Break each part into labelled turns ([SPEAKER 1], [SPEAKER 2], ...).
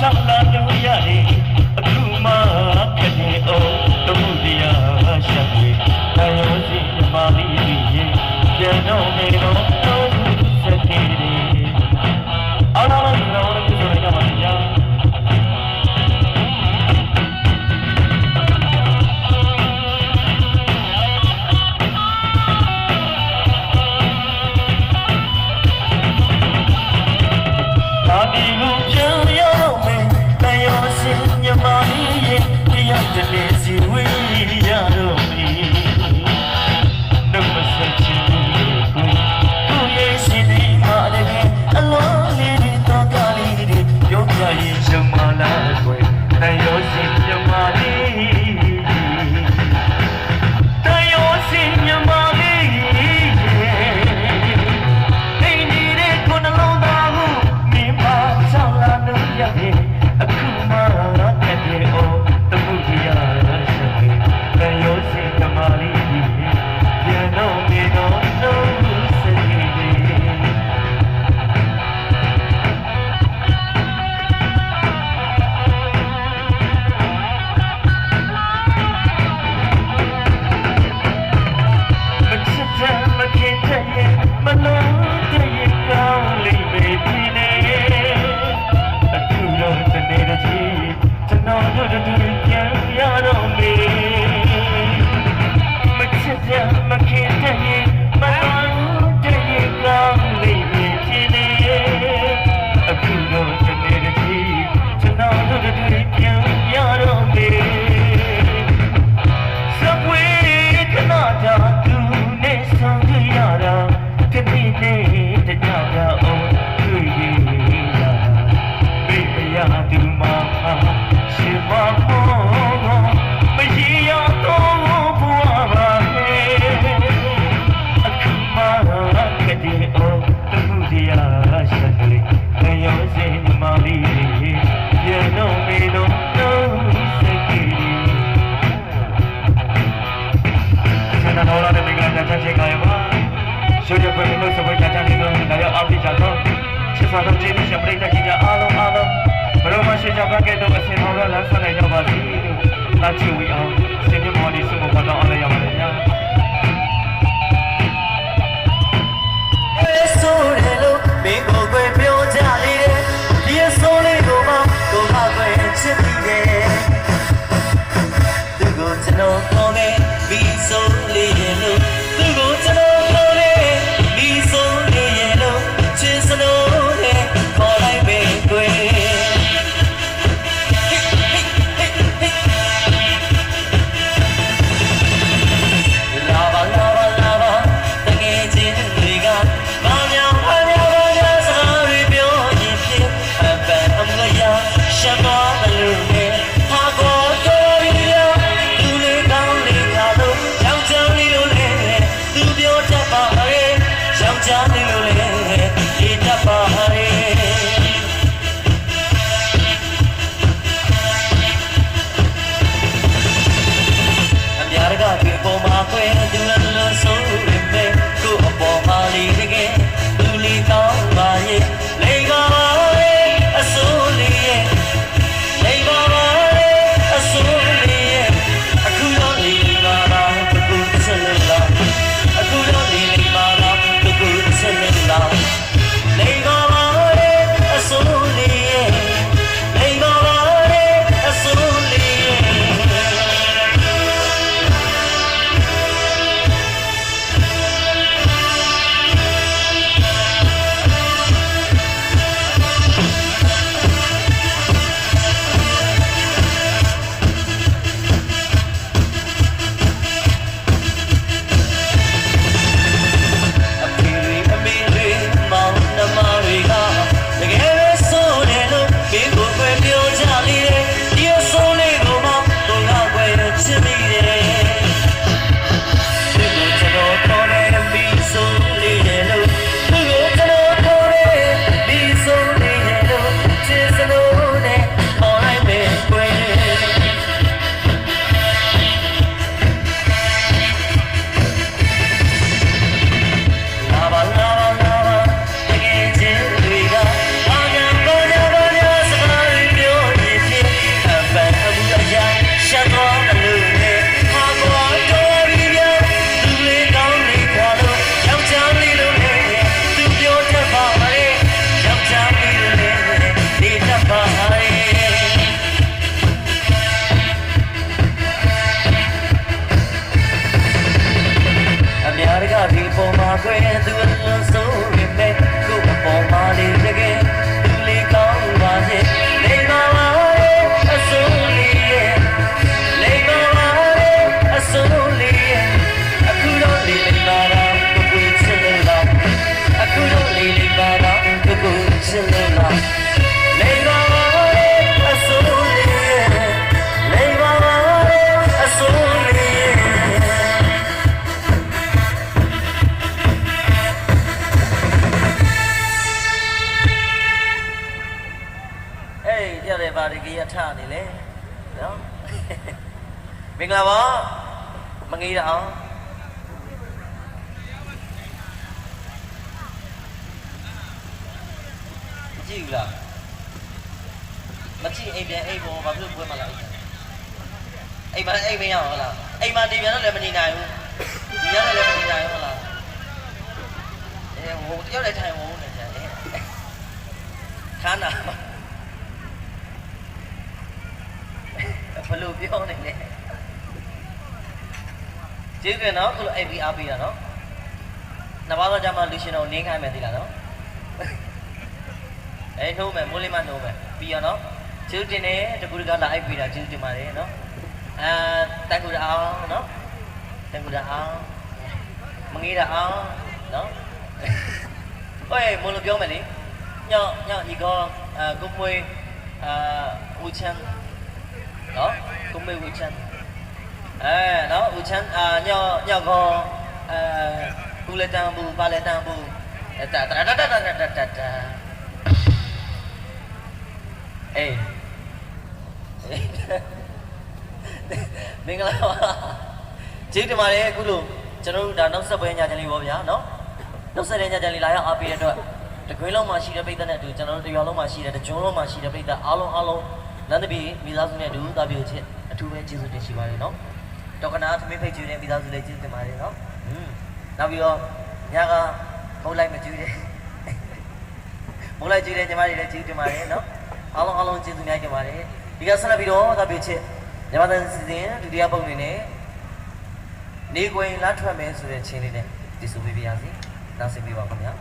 [SPEAKER 1] Jump, Shukriya for the most of what you've done. Now you're up to your top. Just for the genius, you're breaking your arm, arm. ဘရောမရှိကြပါကဲတော့အစီအမံတော့လမ်းဆက်နိုင်ကြပါစေလို့တာချီဝီအောင်စေမေမော်ဒီစုမကတော့အလဲရပါမယ်ညာ
[SPEAKER 2] went through ကြတယ်ပါဒီကြီးရထနေလေနော်မင်္ဂလာပါမငေးရအောင်ကြည့်ဘူးလားမကြည့်အိမ်ပြန်အိမ်ပေါ်ဘာဖြစ်လို့ပွဲမလာအိမ်ပြန်အိမ်မအိမ်မရအောင်ဟုတ်လားအိမ်မနေပြန်တော့လည်းမနေနိုင်ဘူးဒီရောက်လည်းမနေနိုင်ဘူးဟုတ်လားအဲဟိုတယောက်လည်းထိုင်ဝုန်းနေကြတယ်ခါနာ ဘယ်လိုပြောနေလဲကျေးဇူးတင်နော်ခုလို APR ပေးတာနော်နှစ်ပါးတော့ကြမှာလူရှင်တော်နင်းခိုင်းမယ်သိလားနော်အဲနှုံးမယ်မိုးလေးမနှုံးမယ်ပြီးရနော်ကျေးဇူးတင်တယ်တကူတကလာအိုက်ပေးတာကျေးဇူးတင်ပါတယ်နော်အဲတက်ကူရအောင်နော်တက်ကူရအောင်မငေးရအောင်နော်ဟဲ့မိုးလိုပြောမယ်လေညောညောဒီကောအဲကုမွေအဲဦးချမ်း đó cũng bị Vũ Trân à đó Vũ Trân à nhỏ nhỏ gò à bu lên tang bu ba lên tang bu ta ta ta ta ta ta ta ta ta ê မင်္ဂလာပါကျေးဇူးတင်ပါတယ်အခုလို့ကျွန်တော်တို့ဒါနောက်ဆက်ပွဲညချင်လေးပေါ့ဗျာနော်နောက်ဆက်တဲ့ညချင်လေးလာရောက်အားပေးတဲ့အတွက်တကွင်းလုံးမှာရှိတဲ့ပိတ်သက်နဲ့အတူကျွန်တော်တို့တရွာလုံးမှာရှိတဲ့တကြုံလုံးမှာရှိတဲ့ပိတ်သက်အားလုံးအားလုံး နန္ဒပီမိသားစုနဲ့အတူတာပြောချစ်အထူးပဲကျေးဇူးတင်ရှိပါတယ်နော်တော်ကနာသမီးဖိတ်ကျွေးတဲ့မိသားစုလေးကျေးဇူးတင်ပါတယ်နော်อืมနောက်ပြီးတော့ညကမုတ်လိုက်မကျွေးတဲ့မုတ်လိုက်ကျွေးတဲ့ညီမတွေလည်းကျေးဇူးတင်ပါတယ်နော်အားလုံးအားလုံးကျေးဇူးများတင်ပါတယ်ဒီကဆက်လက်ပြီးတော့တာပြောချစ်ညီမတဲ့စီစဉ်ဒုတိယပုံနေနဲ့နေကွင်လာထွက်မယ်ဆိုတဲ့ချင်းလေးနဲ့ဒီဆိုပေးပြရစီနားဆင်ပေးပါခင်ဗျာ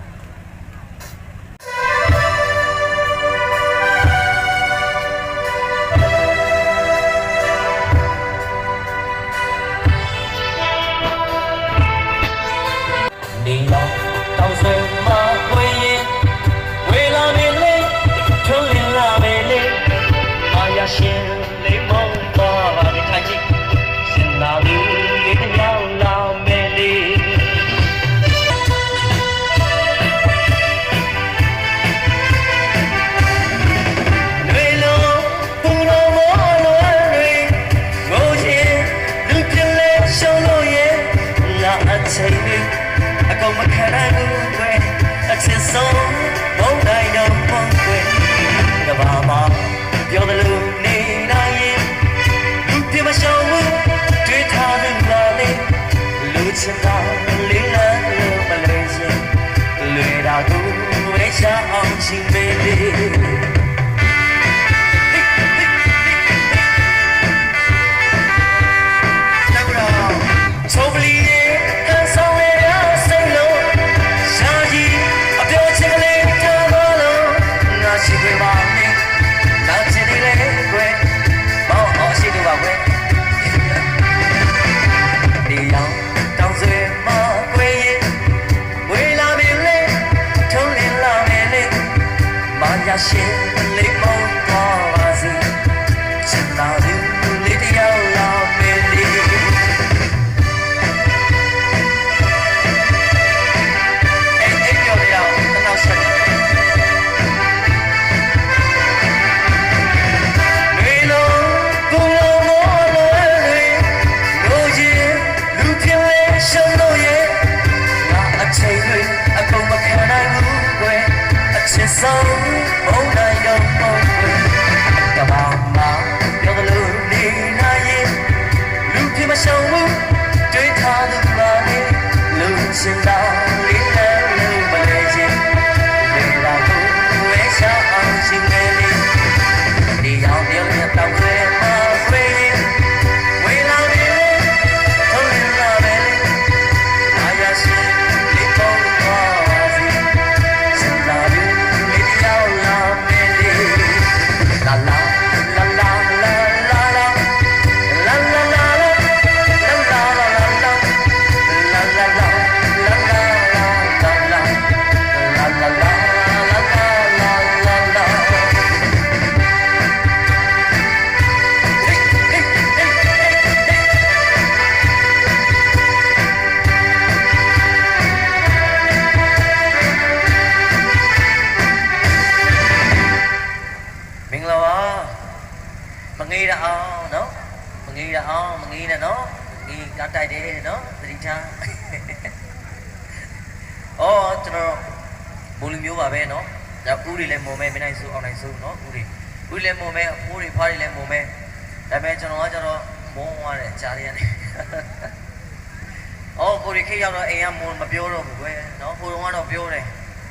[SPEAKER 2] အော်ကိုရီခေတ်ရောက်တော့အိမ်ကမုံမပြောတော့ဘူးကွယ်နော်ဟိုတုန်းကတော့ပြောတယ်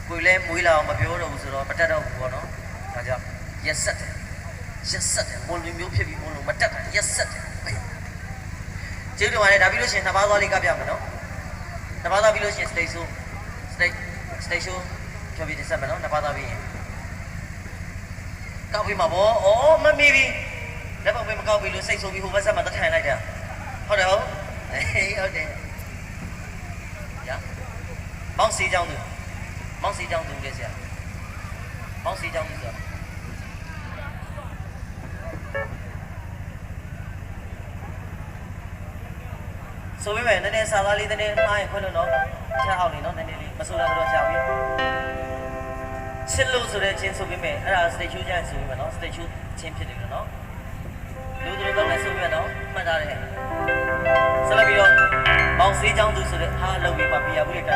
[SPEAKER 2] ကိုလည်းမွေးလာအောင်မပြောတော့ဘူးဆိုတော့မတက်တော့ဘူးပေါ့နော်ဒါကြောင့်ရက်ဆက်တယ်ရက်ဆက်တယ်ဘိုလီမျိုးဖြစ်ပြီးမုံလို့မတက်တာရက်ဆက်တယ်ကျေးဇူးတင်ပါတယ်ဒါပြီးလို့ရှိရင်နှစ်ပါးသွားလေးကပ်ပြမယ်နော်နှစ်ပါးသွားပြီးလို့ရှိရင် stage show stage stage show ဖြောပြီးတင်ဆက်မယ်နော်နှစ်ပါးသွားပြီးရင်ကောက်ပြီးမှာဗောဩမမီပြီလက်ပောက်ပေးမကောက်ပြီးလို့စိတ်ဆိုးပြီးဟိုဘက်ဆက်မှာတထိုင်လိုက်တယ်ဟုတ်တယ်ဟုတ်အေးဟုတ်တယ်ညာ မောင်စီကြောင်းသူမောင်စီကြောင်းသူလေဆရာမောင်စီကြောင်းသူဆိုဆိုပေမဲ့နည်းနည်းစာသားလေးနည်းနည်းမှားရင်ခွင့်လို့တော့ချအောင်လေနော်နည်းနည်းလေးမဆိုတော့တော့ချောက်ပြီချစ်လို့ဆိုတဲ့ချင်းဆိုပေမဲ့အဲ့ဒါ stage show ကျရင်ဆိုပေမဲ့နော် stage show ချင်းဖြစ်တယ်လို့နော်လူတို့တော့လည်းဆိုပေမဲ့နော်မှတ်ထားတယ်ဆက်လက်ပြီးတော့ပေါင်စေးချောင်းသူဆိုတဲ့ဟာလောက်ပြီးမှပြရဘူးလေက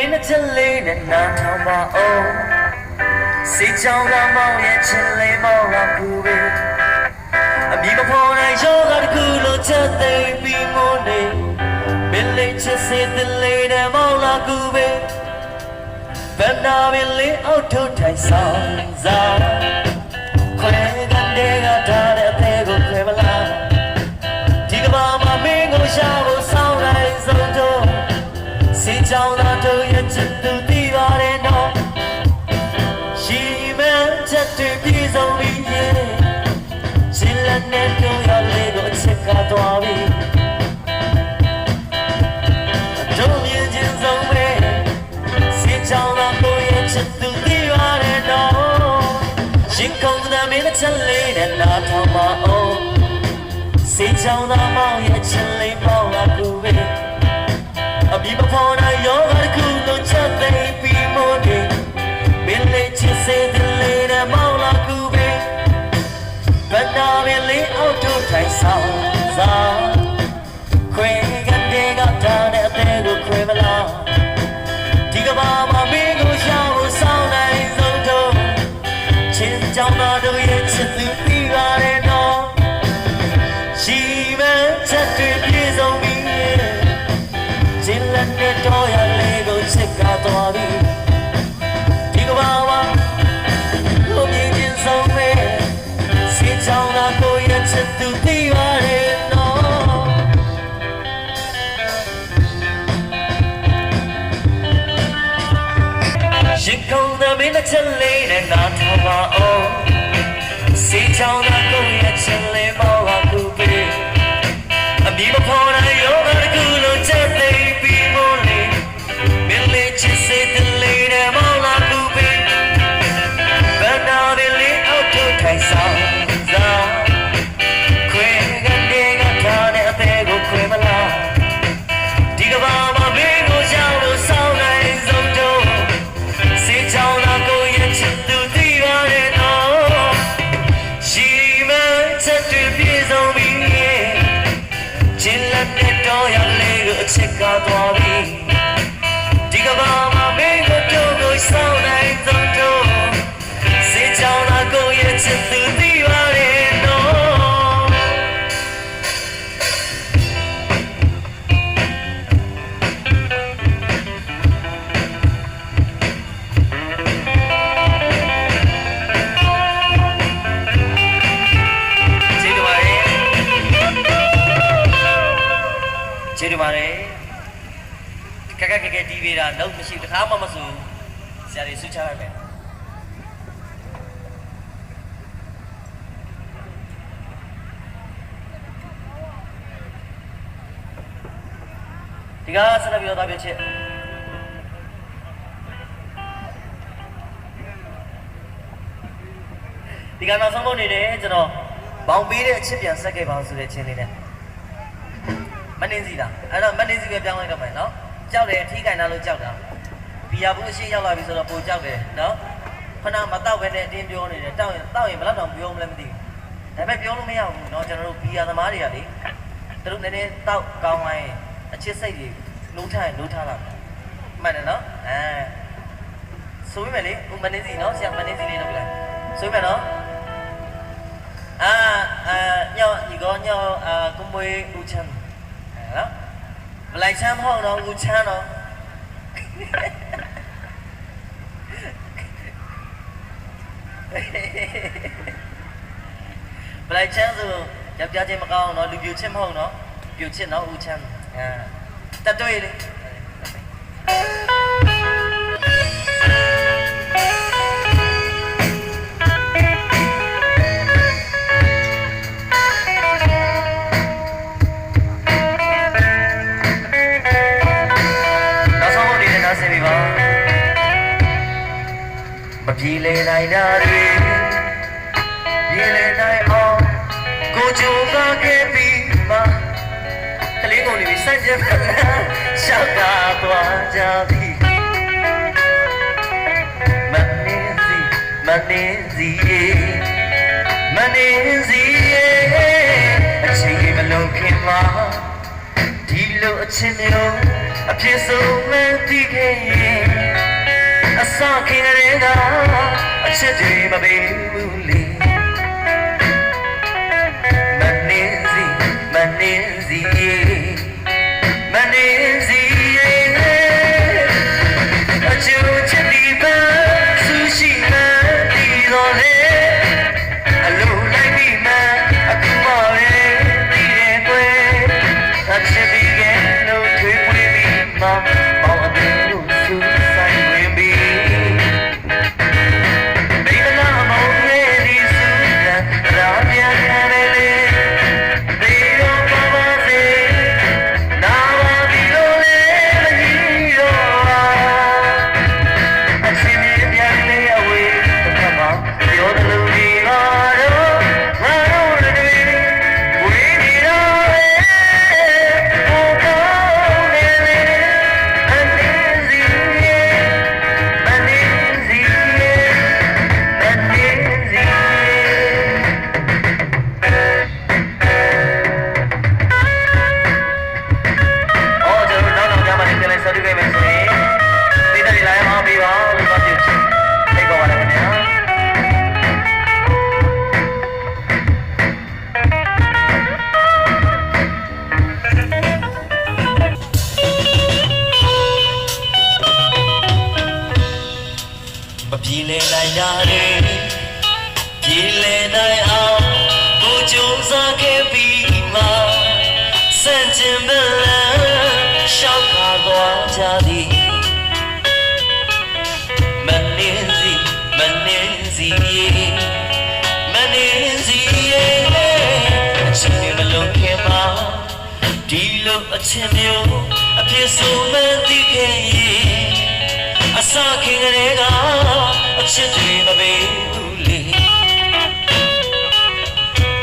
[SPEAKER 2] မင်းနဲ့ချစ်လေးနဲ့နားထောင်ပါအောင်စေးချောင်းကမောင်ရဲ့ချစ်လေးမောင်ကကူပဲအမိမဖော်နိုင်ရောဂါတစ်ခုလုံးချက်သိမ်းပြီးမနေမင်းလေးချစ်စေတဲ့လေးနဲ့မောင်လာကူပဲဘယ်နာမင်းလေးအောက်ထုတ်ထိုင်ဆောင်စားခွဲကနေကထား ကြောင်သာတို့ရဲ့ချစ်သူတည်ပါတယ်နော်ရှိမှန်းချက်တွေပြေဆုံးပြီးရဲ့ချစ်လက်နဲ့တို့ရလေးကိုချစ်ကသွားပြီတို့မြင်ချင်းဆုံးပဲစေချောင်းသာကိုရဲ့ချစ်သူတည်ရတယ်တော့ရှင်ကုန်တဲ့မင်းတဲ့ချက်လေးနဲ့နားထောင်ပါအောင်စေချောင်းသာမောင်ရဲ့ချစ်လေးပေါင်းလာကူပဲအဘိမဖော်နိုင်ရောဂါတစ်ခုလုံးချက်သိမ်းပြီး မို့နေမင်းလေးချစ်စေတဲ့လေးနဲ့မောင်လာကူပဲဘန္နာပင်လေးအောက်ထုတ်ထိုင် သူသိပါတယ်နော်ရင်ကုန်တဲ့မင်းတဲ့ချက်လေးနဲ့နားထောင်ပါအောင်စေချောင်းသာကိုရဲ့ချစ် ချစ်ကသွားပြီဒီကဘာမှာမင်းကိုတို့ကိုစောင်းနိုင်ဆုံးတော့စေချောင်းလာကိုရဲ့ချစ်သူသိပါတယ်နော်ကျေးဇူးပါတယ်ကျေးဇူးပါတယ် ကကကကတီးပေးတာလုံးမရှိတစ်ခါမှမဆိုဆရာတွေဆွချလိုက်မယ်ဒီကဆက်လက်ပြီးတော့သားပြချစ်ဒီကနောက်ဆုံးပုံနေတယ်ကျွန်တော်ဘောင်ပေးတဲ့အချစ်ပြန်ဆက်ခဲ့ပါဆိုတဲ့အချင်းလေးနဲ့မနှင်းစီလားအဲ့တော့မနှင်းစီပဲပြောင်းလိုက်တော့မယ်နော် ကြောက်တယ်ထိခိုင်တာလို့ကြောက်တာဘီယာဘူးအရှိရောက်လာပြီဆိုတော့ပိုကြောက်တယ်နော်ခဏမတောက်ပဲနဲ့အတင်းပြောနေတယ်တောက်ရင်တောက်ရင်ဘယ်တော့တောင်ပြောမလဲမသိဘူးဒါပေမဲ့ပြောလို့မရဘူးနော်ကျွန်တော်တို့ဘီယာသမားတွေကလေသူတို့နည်းနည်းတောက်ကောင်းလိုက်အချစ်စိတ်တွေလုံးထားရင်လုံးထားလာမှန်တယ်နော်အဲဆိုပေမဲ့လေဟိုမနေစီနော်ဆရာမနေစီလေးလုပ်လိုက်ဆိုပေမဲ့နော်အာအာညောညီကောညောအာကိုမွေဦးချမ်း မလိုက်ချမ်းမဟုတ်တော့ဦးချမ်းတော့ဘလိုက်ချမ်းဆိုယောက်ျားချင်းမကောင်းတော့လူပြိုချစ်မဟုတ်တော့ပြိုချစ်တော့ဦးချမ်းအာတတ်တွေ့လေ မပြေလေနိုင်တာတွေပြေလေနိုင်အောင်ကိုကြိုးစားခဲ့ပြီးမှကလေးကုန်နေပြီစัจကြံရှောက်တာသွားကြပြီမနေစီမနေစီမနေစီအချိန်ကြီးမလုံးခင်မှာဒီလိုအချင်းမျိုးအဖြစ်ဆုံးမသိခဲ့ရင် အစခင်ရဲကအချစ် ကြမှာ လိုအချင်းမျိုးအဖြစ်ဆုံးမသိခဲ့ရင်အစခင်ကလေးကအချစ်တွေမပေးဘူးလေ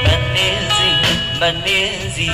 [SPEAKER 2] မနေစီမနေစီ